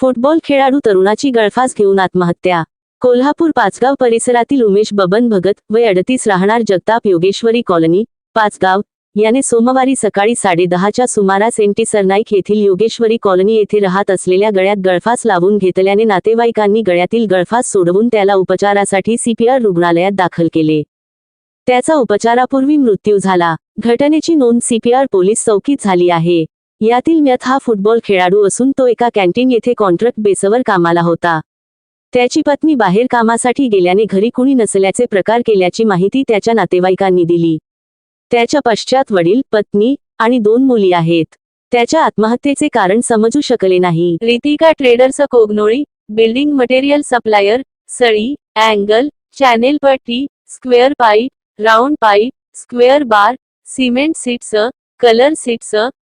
Football खेळाडू तरुणाची गळफास घेऊन आत्महत्या. कोल्हापूर पाचगाव परिसरातील उमेश बबन भगत वय अडतीस राहणार जगताप योगेश्वरी कॉलनी पाचगाव. याने सोमवारी सकाळी साडेदहाच्या सुमारास एनटी सरनाईक येथील योगेश्वरी कॉलनी येथे राहत असलेल्या गळ्यात गळफास लावून घेतल्याने नातेवाईकांनी गळ्यातील गळफास सोडवून त्याला उपचारासाठी सीपीआर रुग्णालयात दाखल केले. त्याचा उपचारापूर्वी मृत्यू झाला. घटनेची नोंद सीपीआर पोलीस चौकीत झाली आहे. यातील म्यात हा फुटबॉल खेळाडू असून तो एका कॅन्टीन येथे कॉन्ट्रॅक्ट बेसवर कामाला होता. त्याची पत्नी बाहेर कामासाठी गेल्याने घरी कुणी नसल्याचे प्रकार केल्याची माहिती त्याच्या नातेवाईकांनी दिली. त्याच्या पश्चात वडील पत्नी आणि दोन मुली आहेत. त्याच्या आत्महत्येचे कारण समजू शकले नाही. Ritika traders Kognoli building material supplier सळी angle channel पट्टी square pipe round pipe square bar cement sheets colour sheets